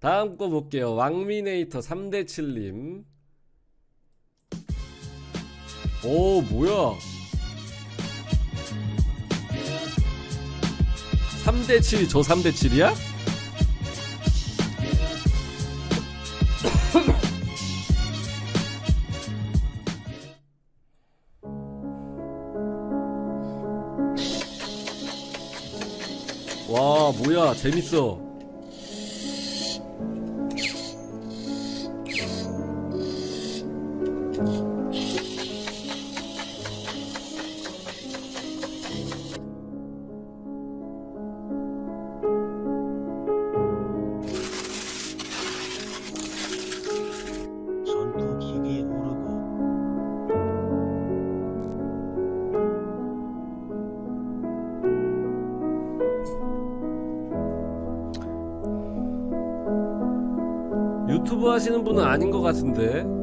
다음 거 볼게요. 왕미네이터 3대7님. 오, 뭐야. 3대7, 저 3대7이야? 와, 뭐야. 재밌어. 유튜브 하시는 분은 아닌 것 같은데.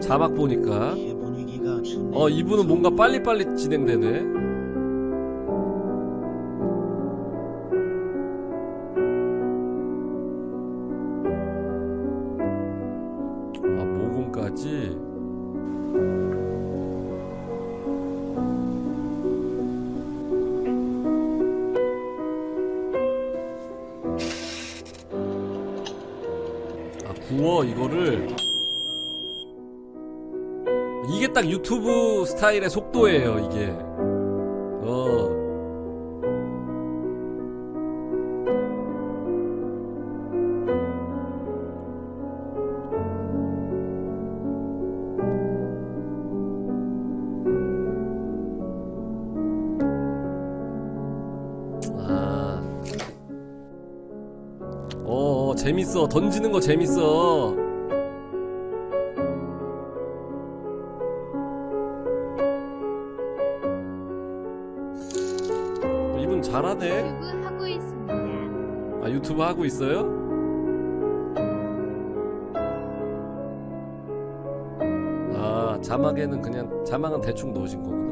자막 보니까. 어, 이분은 뭔가 빨리빨리 진행되네. 아, 모공까지. 구워, 이거를. 이게 딱 유튜브 스타일의 속도예요, 이게. 어. 재밌어. 던지는 거 재밌어. 어, 이분 잘하네. 유튜브 하고 있습니다. 아 유튜브 하고 있어요? 아 자막에는 그냥 자막은 대충 넣으신 거구나.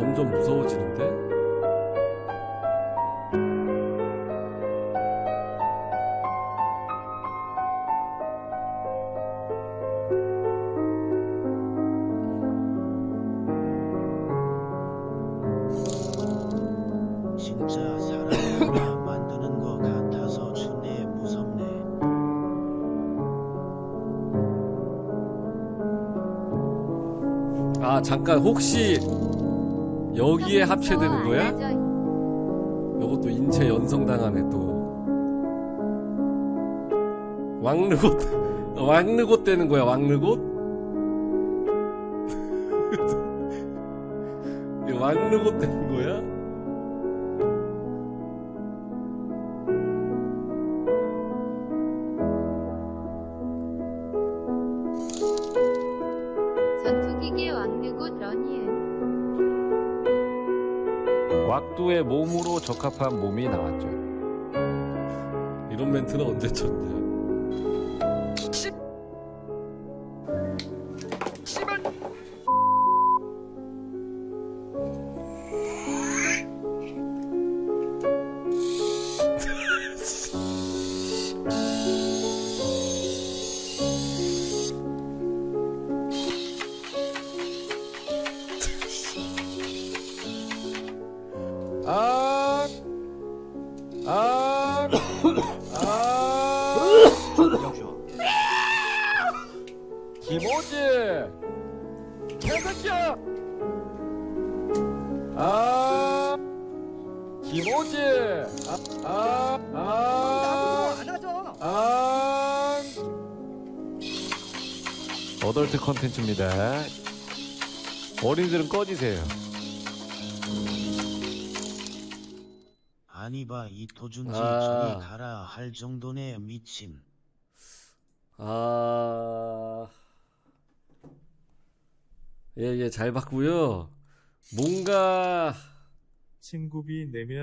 점점 무서워지는데? 진짜 사람이 하나 만드는 것 같아서 주네 무섭네. 아 잠깐 혹시 여기에 합체되는 거야? 요것도 인체 연성당하네 또. 왕르곳 왕르곳 되는 거야 왕르곳? 왕르곳 되는 거야? 왁두의 몸으로 적합한 몸이 나왔죠. 이런 멘트는 언제 쳤냐? 아, 아, 아, 김호지, 개새끼야. 아, 김호지, 아, 아, 아, 안 하죠. 아. 어덜트 컨텐츠입니다. 어린이들은 꺼지세요. 아니 봐이 도준지 아. 저리 가라 할 정도네 미침 아, 예, 예, 잘 봤고요. 뭔가, 친구비 내면